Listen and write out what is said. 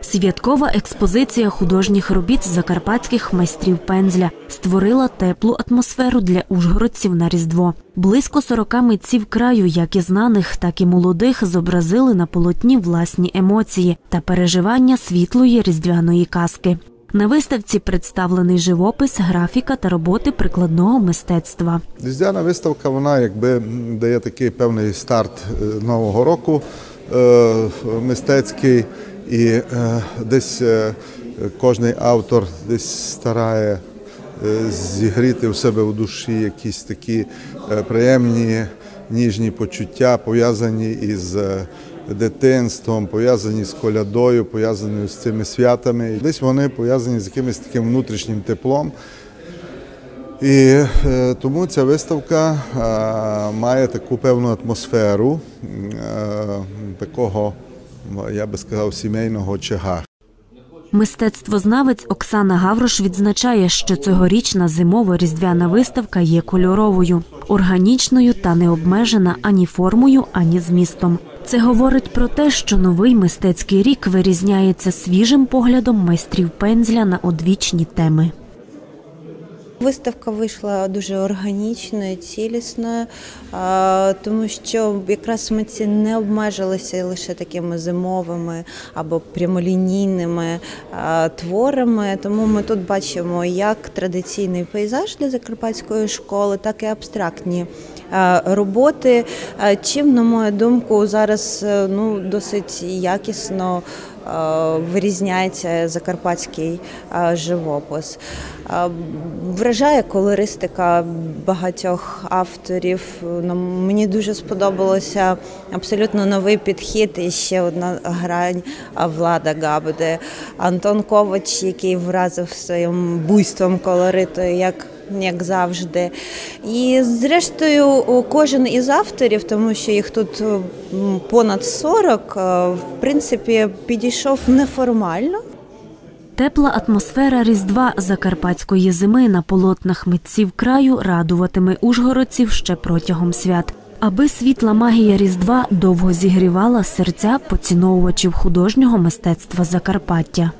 Святкова експозиція художніх робіт закарпатських майстрів пензля створила теплу атмосферу для ужгородців на Різдво. Близько 40 митців краю, як і знаних, так і молодих, зобразили на полотні власні емоції та переживання світлої різдвяної казки. На виставці представлений живопис, графіка та роботи прикладного мистецтва. Різдвяна виставка, вона якби дає такий певний старт е, нового року е, мистецький, і е, десь е, кожний автор десь старає е, зігріти в себе у душі якісь такі е, приємні ніжні почуття, пов'язані із е, дитинством, пов'язані з колядою, пов'язані з цими святами. Десь вони пов'язані з якимось таким внутрішнім теплом. І е, тому ця виставка е, має таку певну атмосферу е, такого, я би сказав, сімейного очага. Мистецтвознавець Оксана Гаврош відзначає, що цьогорічна зимова різдвяна виставка є кольоровою, органічною та не обмежена ані формою, ані змістом. Це говорить про те, що новий мистецький рік вирізняється свіжим поглядом майстрів пензля на одвічні теми. Виставка вийшла дуже органічною, цілісною, тому що якраз митці не обмежилися лише такими зимовими або прямолінійними творами. Тому ми тут бачимо як традиційний пейзаж для закарпатської школи, так і абстрактні роботи. Чим, на мою думку, зараз е, ну досить якісно. Е, Вирізняється закарпатський е, живопис. Е, Вражає колористика багатьох авторів. Ну, Мені дуже сподобалося абсолютно новий підхід і ще одна грань Влада Габде. Антон Ковач, який вразив своїм буйством колориту, як як завжди. І зрештою, кожен із авторів, тому що їх тут понад 40, е, в принципі, підійшов неформально. Тепла атмосфера Різдва закарпатської зими на полотнах митців краю радуватиме ужгородців ще протягом свят. Аби світла магія Різдва довго зігрівала серця поціновувачів художнього мистецтва Закарпаття.